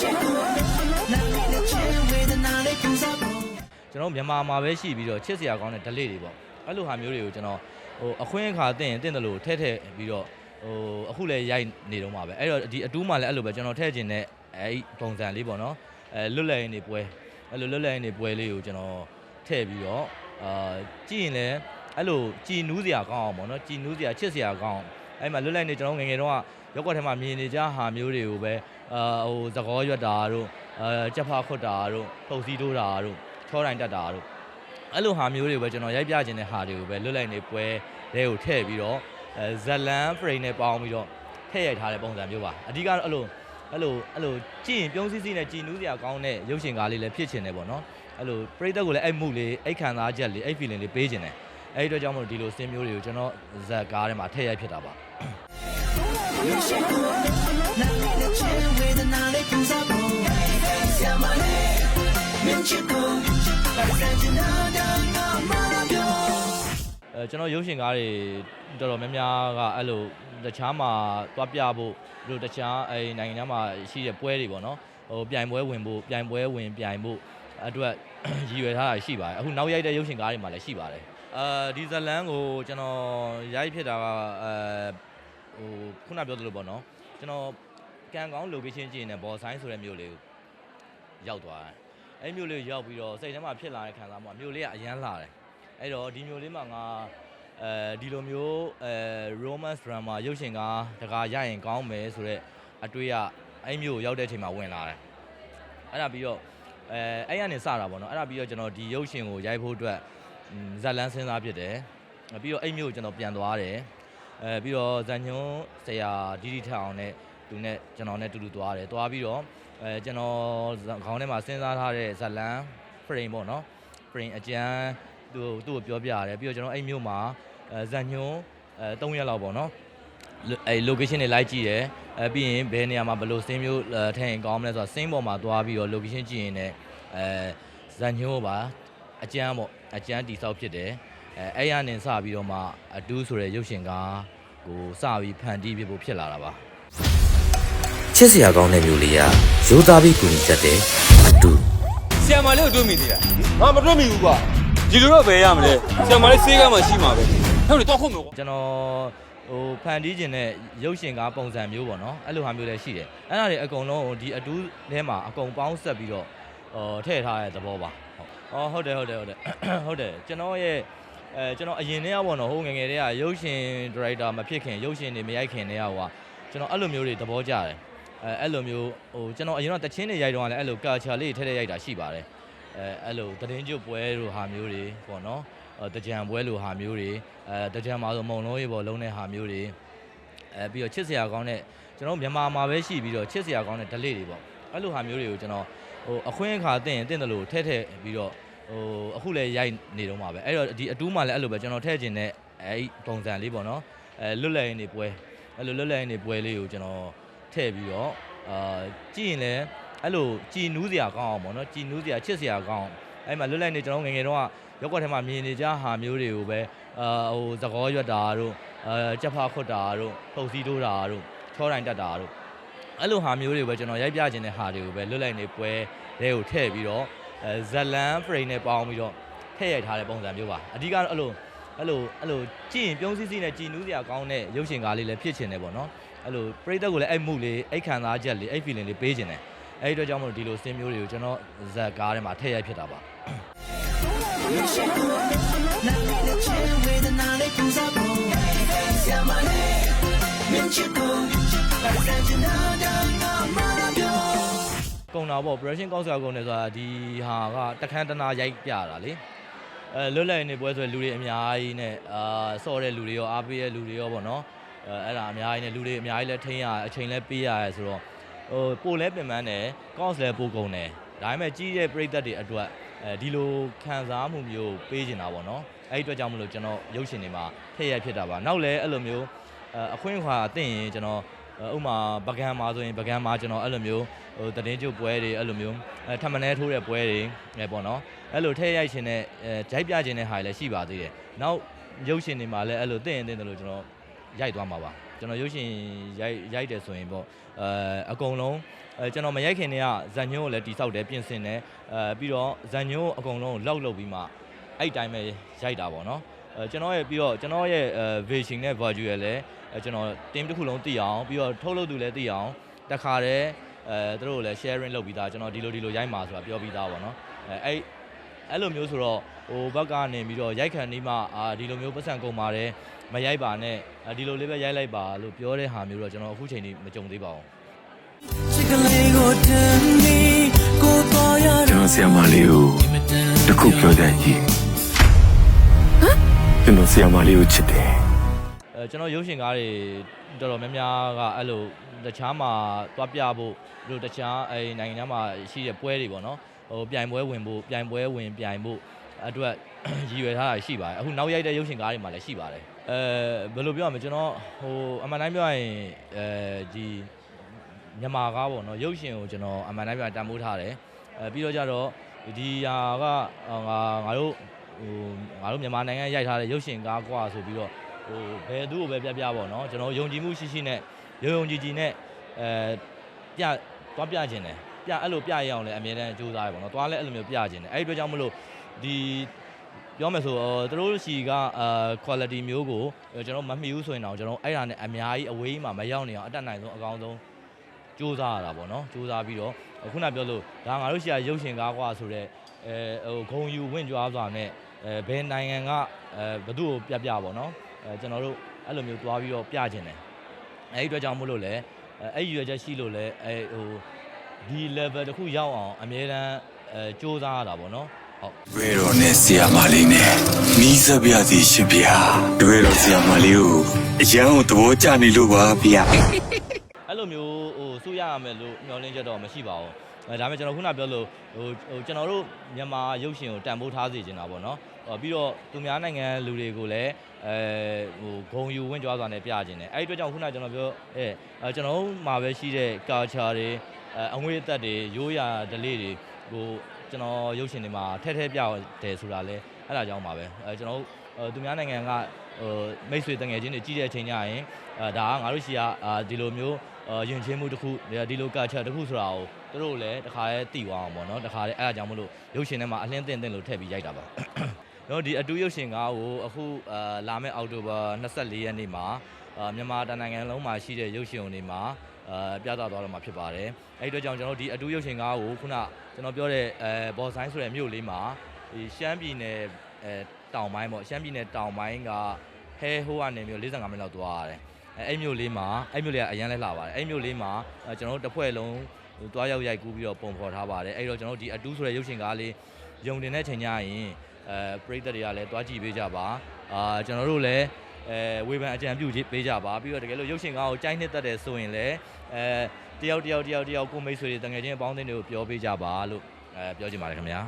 ကျွန်တော်မြန်မာမှာပဲရှိပြီးတော့ချစ်စရာကောင်းတဲ့ delay တွေပေါ့အဲ့လိုဟာမျိုးတွေကိုကျွန်တော်ဟိုအခွင့်အခါတင်ရင်တင်တယ်လို့ထဲထဲပြီးတော့ဟိုအခုလည်းရိုက်နေတော့မှာပဲအဲ့တော့ဒီအတူးမှလည်းအဲ့လိုပဲကျွန်တော်ထည့်ခြင်းနဲ့အဲ့ဒီပုံစံလေးပေါ့နော်အဲလွတ်လပ်ရင်နေပွဲအဲ့လိုလွတ်လပ်ရင်နေပွဲလေးကိုကျွန်တော်ထည့်ပြီးတော့အာကြည့်ရင်လည်းအဲ့လိုကြည်နူးစရာကောင်းအောင်ပေါ့နော်ကြည်နူးစရာချစ်စရာကောင်းအောင်အဲ့မှာလွတ်လပ်နေကျွန်တော်ငယ်ငယ်တုန်းက ရောက်ကွက်ထဲမှာမြင်နေကြဟာမျိုးတွေကိုပဲအာဟိုသကောရွက်တာတို့အဲကြက်ဖာခွတ်တာတို့ထုပ်စည်းတိုးတာတို့ချောတိုင်းတက်တာတို့အဲ့လိုဟာမျိုးတွေပဲကျွန်တော်ရိုက်ပြခြင်းတဲ့ဟာတွေကိုပဲလွတ်လိုက်နေပွဲတဲကိုထည့်ပြီးတော့အဲဇလန် frame နဲ့ပေါင်းပြီးတော့ထည့်ရိုက်ထားတဲ့ပုံစံမျိုးပါအဓိကတော့အဲ့လိုအဲ့လိုအဲ့လိုကြည့်ရင်ပြုံးစည်းစည်းနဲ့ကြည်နူးစရာကောင်းတဲ့ရုပ်ရှင်ကားလေးလည်းဖြစ်ချင်တယ်ပေါ့နော်အဲ့လိုပရိသတ်ကိုလည်းအဲ့မှုလေးအဲ့ခံစားချက်လေးအဲ့ feeling လေးပေးချင်တယ်အဲ့ဒီအတွက်ကြောင့်မို့လို့ဒီလိုစင်းမျိုးတွေကိုကျွန်တော်ဇက်ကားထဲမှာထည့်ရိုက်ဖြစ်တာပါ အဲကျွန်တော်ရုပ်ရှင်ကားတွေတော်တော်များများကအဲ့လိုတခြားမှာသွားပြဖို့ဒီလိုတခြားအဲနိုင်ငံခြားမှာရှိတဲ့ပွဲတွေပေါ့နော်ဟိုပြိုင်ပွဲဝင်ဖို့ပြိုင်ပွဲဝင်ပြိုင်ဖို့အတွက်ရည်ရွယ်ထားတာရှိပါတယ်အခုနောက်ရိုက်တဲ့ရုပ်ရှင်ကားတွေမှာလည်းရှိပါတယ်အဲဒီဇလန်ကိုကျွန်တော်ရိုက်ဖြစ်တာကအဲ ဟိုခုနပြောသလိုပေါ့နော်ကျွန်တော်ကံကောင်း location ကြည့်နေဘော်ဆိုင်ဆိုတဲ့မြို့လေးကိုရောက်သွားတယ်အဲ့မြို့လေးကိုရောက်ပြီးတော့စိတ်ထဲမှာဖြစ်လာတဲ့ခံစားမှုကမြို့လေးကအရန်လာတယ်အဲ့တော့ဒီမျိုးလေးမှာငါအဲဒီလိုမျိုးအဲ romance drama ရုပ်ရှင်ကားတကားရရင်ကောင်းမယ်ဆိုတော့အတွေ့အအဲ့မျိုးကိုရောက်တဲ့အချိန်မှာဝင်လာတယ်အဲ့ဒါပြီးတော့အဲအဲ့ရနေစတာပေါ့နော်အဲ့ဒါပြီးတော့ကျွန်တော်ဒီရုပ်ရှင်ကိုရိုက်ဖို့အတွက်음ဇက်လန်းစဉ်းစားဖြစ်တယ်ပြီးတော့အဲ့မျိုးကိုကျွန်တော်ပြန်သွားတယ် အဲပြီးတော့ဇန်ညွန်းဆရာဒီဒီထအောင်နဲ့သူနဲ့ကျွန်တော်နဲ့တူတူသွားတယ်သွားပြီးတော့အဲကျွန်တော်ခေါင်းထဲမှာစဉ်းစားထားတဲ့ဇက်လန်း frame ပေါ့နော် frame အကျန်းသူ့ကိုသူ့ကိုပြောပြရတယ်ပြီးတော့ကျွန်တော်အဲ့မြို့မှာအဲဇန်ညွန်းအဲ3ရက်လောက်ပေါ့နော်အဲ location တွေလိုက်ကြည့်တယ်အဲပြီးရင်ဘယ်နေရာမှာဘယ်လိုစင်းမျိုးအဲထည့်ရင်ကောင်းမလဲဆိုတော့စင်းပေါ်မှာသွားပြီးတော့ location ကြည့်ရင်လည်းအဲဇန်ညွန်းပါအကျန်းပေါ့အကျန်းတိဆောက်ဖြစ်တယ် အဲအဲ့ရနေစပြီးတော့မှအတူးဆိုတဲ့ရုပ်ရှင်ကားကိုစပြီးဖန်တီးပြဖို့ဖြစ်လာတာပါချစ်စရာကောင်းတဲ့မျိုးလေးကရိုးသားပြီးကူညီတတ်တဲ့အတူဆရာမလေးကိုတွေ့မိသေးလားငါမတွေ့မိဘူးကွာဒီလိုတော့ဘယ်ရမလဲဆရာမလေးစေးကမှရှိမှာပဲဟဲ့လေတော့ခုတ်မယ်ကွာကျွန်တော်ဟိုဖန်တီးခြင်းတဲ့ရုပ်ရှင်ကားပုံစံမျိုးပေါ့နော်အဲ့လိုဟာမျိုးလည်းရှိတယ်အဲ့ဒါတွေအကုန်လုံးဒီအတူးထဲမှာအကုန်ပေါင်းဆက်ပြီးတော့ဟိုထည့်ထားတဲ့သဘောပါဟုတ်အော်ဟုတ်တယ်ဟုတ်တယ်ဟုတ်တယ်ဟုတ်တယ်ကျွန်တော်ရဲ့ အဲကျွန်တော်အရင်တည်းကပေါ့နော်ဟိုငယ်ငယ်တည်းကရုပ်ရှင်ဒါရိုက်တာမဖြစ်ခင်ရုပ်ရှင်တွေမရိုက်ခင်တည်းကဟိုကကျွန်တော်အဲ့လိုမျိုးတွေသဘောကျတယ်အဲအဲ့လိုမျိုးဟိုကျွန်တော်အရင်ကတချင်းတွေရိုက်တော့လည်းအဲ့လို culture လေးတွေထည့်ထည့်ရိုက်တာရှိပါတယ်အဲအဲ့လိုသတင်းကျွတ်ပွဲတို့ဟာမျိုးတွေပေါ့နော်အဲတကြံပွဲလိုဟာမျိုးတွေအဲတကြံမှာဆိုမုံလုံးရေပေါ်လုံးတဲ့ဟာမျိုးတွေအဲပြီးတော့ချစ်စရာကောင်းတဲ့ကျွန်တော်မြန်မာမှာပဲရှိပြီးတော့ချစ်စရာကောင်းတဲ့ delay တွေပေါ့အဲ့လိုဟာမျိုးတွေကိုကျွန်တော်ဟိုအခွင့်အခါတင်ရင်တင်တယ်လို့ထဲထဲပြီးတော့ ဟိုအခုလည်းရိုက်နေတော့မှာပဲအဲ့တော့ဒီအတူးမှလည်းအဲ့လိုပဲကျွန်တော်ထည့်ခြင်းနဲ့အဲ့ဒီပုံစံလေးပေါ့နော်အဲလွတ်လပ်ရင်နေပွဲအဲ့လိုလွတ်လပ်ရင်နေပွဲလေးကိုကျွန်တော်ထည့်ပြီးတော့အာကြည့်ရင်လည်းအဲ့လိုကြည်နူးစရာကောင်းအောင်ပေါ့နော်ကြည်နူးစရာချစ်စရာကောင်းအောင်အဲ့မှာလွတ်လပ်နေကျွန်တော်ငယ်ငယ်တုန်းကရောက်ကွက်ထဲမှာမြင်နေကြဟာမျိုးတွေကိုပဲအာဟိုသကောရွက်တာတို့အဲကြက်ဖာခွတ်တာတို့ထုပ်စည်းတိုးတာတို့ချောတိုင်းတက်တာတို့အဲ့လိုဟာမျိုးတွေပဲကျွန်တော်ရိုက်ပြခြင်းတဲ့ဟာတွေကိုပဲလွတ်လိုက်နေပွဲတဲကိုထည့်ပြီးတော့အဲ ဇလန် frame နဲ့ပေါင်းပြီးတော့ထည့်ရိုက်ထားတဲ့ပုံစံမျိုးပါအဓိကတော့အဲ့လိုအဲ့လိုအဲ့လိုကြည့်ရင်ပြုံးစည်းစည်းနဲ့ကြည်နူးစရာကောင်းတဲ့ရုပ်ရှင်ကားလေးလည်းဖြစ်ချင်တယ်ပေါ့နော်အဲ့လိုပရိသတ်ကိုလည်းအဲ့မှုလေးအဲ့ခံစားချက်လေးအဲ့ feeling လေးပေးချင်တယ်အဲ့ဒီအတွက်ကြောင့်မို့လို့ဒီလိုစင်းမျိုးတွေကိုကျွန်တော်ဇက်ကားထဲမှာထည့်ရိုက်ဖြစ်တာပါ ကုံတာပေါ့ production cost ကကုန်တယ်ဆိုတာဒီဟာကတခန်းတနာရိုက်ပြတာလေအဲလွတ်လပ်နေပွဲဆိုရင်လူတွေအများကြီးနဲ့အာစော့တဲ့လူတွေရောအားပေးတဲ့လူတွေရောပေါ့နော်အဲအဲ့ဒါအများကြီးနဲ့လူတွေအများကြီးလည်းထိန်းရအချိန်လည်းပေးရရဲဆိုတော့ဟိုပို့လဲပင်ပန်းတယ် cost လည်းပို့ကုန်တယ်ဒါပေမဲ့ကြီးတဲ့ပြိသက်တွေအတွက်အဲဒီလိုခံစားမှုမျိုးပေးချင်တာပေါ့နော်အဲ့ဒီအတွက်ကြောင့်မလို့ကျွန်တော်ရုပ်ရှင်တွေမှာထည့်ရဖြစ်တာပါနောက်လည်းအဲ့လိုမျိုးအအခွင့်အခါအသင့်ရင်ကျွန်တော် ဥပမာပကံမှာဆိုရင်ပကံမှာကျွန်တော်အဲ့လိုမျိုးဟိုတည်င်းကျုပ်ပွဲတွေအဲ့လိုမျိုးအဲထမနဲထိုးတဲ့ပွဲတွေအဲပေါ့နော်အဲ့လိုထဲရိုက်ရှင်တဲ့အဲဂျိုက်ပြခြင်းတဲ့ဟာတွေလည်းရှိပါသေးတယ်နောက်ရုပ်ရှင်တွေမှာလည်းအဲ့လိုတင့်ရင်တင့်တယ်လို့ကျွန်တော်ရိုက်သွားမှာပါကျွန်တော်ရုပ်ရှင်ရိုက်ရိုက်တယ်ဆိုရင်ပေါ့အဲအကုန်လုံးအဲကျွန်တော်မရိုက်ခင်တည်းကဇန်ညုံကိုလည်းတိဆောက်တယ်ပြင်ဆင်တယ်အဲပြီးတော့ဇန်ညုံကိုအကုန်လုံးကိုလောက်လုပ်ပြီးမှအဲ့တိုင်းပဲရိုက်တာပေါ့နော်အဲ ကျွန်တော်ရဲ့ပြီးတော့ကျွန်တော်ရဲ့အဲ vision နဲ့ value ရယ်လည်းအဲကျွန်တော် team တစ်ခုလုံးသိအောင်ပြီးတော့ထုတ်လုပ်သူလည်းသိအောင်တခါတည်းအဲသူတို့ကိုလည်း sharing လုပ်ပြီးသားကျွန်တော်ဒီလိုဒီလိုရိုက်မှာဆိုတာပြောပြီးသားပေါ့နော်အဲအဲ့အဲ့လိုမျိုးဆိုတော့ဟိုဘက်ကနေပြီးတော့ရိုက်ခံနေမှအာဒီလိုမျိုးပတ်စံကုန်ပါတယ်မရိုက်ပါနဲ့အာဒီလိုလေးပဲရိုက်လိုက်ပါလို့ပြောတဲ့ဟာမျိုးတော့ကျွန်တော်အခုချိန်ထိမကြုံသေးပါဘူးချစ်ကလေးကိုတန်ပြီးကိုပေါ်ရကျွန်တော်ဆရာမလေးကိုတစ်ခုပြောကြကြည့် ကျွန်တော်ဆရာမလေးကိုချစ်တယ်အဲကျွန်တော်ရုပ်ရှင်ကားတွေတော်တော်များများကအဲ့လိုတခြားမှာသွားပြဖို့ပြီးတော့တခြားအဲနိုင်ငံခြားမှာရှိတဲ့ပွဲတွေပေါ့နော်ဟိုပြိုင်ပွဲဝင်ဖို့ပြိုင်ပွဲဝင်ပြိုင်ဖို့အတွက်ရည်ရွယ်ထားတာရှိပါတယ်အခုနောက်ရိုက်တဲ့ရုပ်ရှင်ကားတွေမှာလည်းရှိပါတယ်အဲဘယ်လိုပြောရမလဲကျွန်တော်ဟိုအမှန်တိုင်းပြောရရင်အဲဒီမြန်မာကားပေါ့နော်ရုပ်ရှင်ကိုကျွန်တော်အမှန်တိုင်းပြောရင်တန်ဖိုးထားတယ်အဲပြီးတော့ကြတော့ဒီဟာကငါငါတို့ ဟိုငါတို့မြန်မာနိုင်ငံရိုက်ထားတဲ့ရုပ်ရှင်ကားကွာဆိုပြီးတော့ဟိုဘယ်သူ့ကိုပဲပြပြပေါ့နော်ကျွန်တော်ယုံကြည်မှုရှိရှိနဲ့ယုံယုံကြည်ကြည်နဲ့အဲပြသွားပြခြင်းတယ်ပြအဲ့လိုပြရအောင်လဲအမြဲတမ်းကြိုးစားရပေါ့နော်သွားလဲအဲ့လိုမျိုးပြခြင်းတယ်အဲ့ဒီအတွက်ကြောင့်မလို့ဒီပြောမယ်ဆိုတော့သူတို့ရှိကအာ quality မျိုးကိုကျွန်တော်မမှီဘူးဆိုရင်တော့ကျွန်တော်အဲ့ဒါနဲ့အများကြီးအဝေးမှာမရောက်နေအောင်အတက်နိုင်ဆုံးအကောင်းဆုံး ကြိုးစားရတာပေါ့နော်ကြိုးစားပြီးတော့ခုနပြောလို့ဒါငါတို့ရှိရရုပ်ရှင်ကားကွာဆိုတော့အဲဟိုဂုံယူဝင့်ကြွားစွာနဲ့အဲဘယ်နိုင်ငံကအဲဘသူ့ကိုပြပြပေါ့နော်အဲကျွန်တော်တို့အဲ့လိုမျိုးသွားပြီးတော့ပြခြင်းတယ်အဲ့ဒီအတွက်ကြောင့်မို့လို့လဲအဲအဲ့ဒီရွယ်ချက်ရှိလို့လဲအဲဟိုဒီ level တစ်ခုရောက်အောင်အမြဲတမ်းအဲစူးစမ်းရတာပေါ့နော်ဟုတ်တွေ့တော်နဲ့ဆရာမလေးနဲ့နီးစပ်ပြစီရှင်ဗျာတွေ့တော်ဆရာမလေးကိုအရန်ကိုသဘောကျနေလို့ပါဗျာအဲ့ လိုမျိုးဟိုစူးရရမယ်လို့မျှော်လင့်ချက်တော့မရှိပါဘူးအဲဒါပေမဲ့ကျွန်တော်ခုနပြောလို့ဟိုဟိုကျွန်တော်တို့မြန်မာရုပ်ရှင်ကိုတန်ဖိုးထားစေချင်တာပေါ့နော်ဟောပြီးတော့သူများနိုင်ငံလူတွေကိုလည်းအဲဟိုဂုံယူဝင့်ကြွားစွာနဲ့ပြခြင်းတယ်အဲ့ဒီအတွက်ကြောင့်ခုနကျွန်တော်ပြောအဲအဲကျွန်တော်တို့မှာပဲရှိတဲ့ culture တွေအဲအငွေအသက်တွေရိုးရာဓလေ့တွေကိုကျွန်တော်ရုပ်ရှင်တွေမှာထဲထဲပြတယ်ဆိုတာလဲအဲ့ဒါကြောင့်ပါပဲအဲကျွန်တော်တို့အဲသူများနိုင်ငံကဟိုမိတ်ဆွေတငယ်ချင်းတွေကြီးတဲ့အချိန်ကျရင်အဲဒါကငါတို့ရှိရအာဒီလိုမျိုးအာယဉ်ကျေးမှုတစ်ခုဒီလို culture တစ်ခုဆိုတာကိုသူတို့လည်းတခါလဲသိသွားအောင်ပေါ့နော်တခါလဲအဲ့ဒါကြောင့်မလို့ရုပ်ရှင်ထဲမှာအလင်းတင်တင်လို့ထည့်ပြီးရိုက်တာပါနော်ဒီအတူရုပ်ရှင်ကားကိုအခုအာလာမယ့်အောက်တိုဘာ24ရက်နေ့မှာအာမြန်မာတိုင်းနိုင်ငံလုံးမှာရှိတဲ့ရုပ်ရှင်ုံတွေမှာအာပြသသွားတော့မှာဖြစ်ပါတယ်။အဲဒီအတွက်ကြောင့်ကျွန်တော်ဒီအတူရုပ်ရှင်ကားကိုခုနကျွန်တော်ပြောတဲ့အဲဘော်ဆိုင်ဆိုတဲ့မြို့လေးမှာဒီရှမ်းပြည်နယ်အဲတောင်ပိုင်းပေါ့ရှမ်းပြည်နယ်တောင်ပိုင်းကဟဲဟိုကနေမြို့45မိနစ်လောက်သွားရတယ်။ အဲအဲ့မြို့လေးမှာအဲ့မြို့လေးကအရန်လဲလှပါတယ်။အဲ့မြို့လေးမှာအဲကျွန်တော်တို့တစ်ဖွဲ့လုံးဟိုတွားရောက်ရိုက်ကူးပြီးတော့ပုံဖော်ထားပါတယ်။အဲ့တော့ကျွန်တော်တို့ဒီအတူဆိုတဲ့ရုပ်ရှင်ကားလေးယုံတင်တဲ့ချိန်ကျရင်အဲပရိသတ်တွေကလည်းတွားကြည့်ပေးကြပါအာကျွန်တော်တို့လည်းအဲဝေဖန်အကြံပြုပေးကြပါပြီးတော့တကယ်လို့ရုပ်ရှင်ကားကိုကြိုက်နှစ်သက်တယ်ဆိုရင်လည်းအဲတယောက်တယောက်တယောက်တယောက်ကိုမိတ်ဆွေတွေတငယ်ချင်းအပေါင်းအသင်းတွေကိုပြောပေးကြပါလို့အဲပြောချင်ပါတယ်ခင်ဗျာ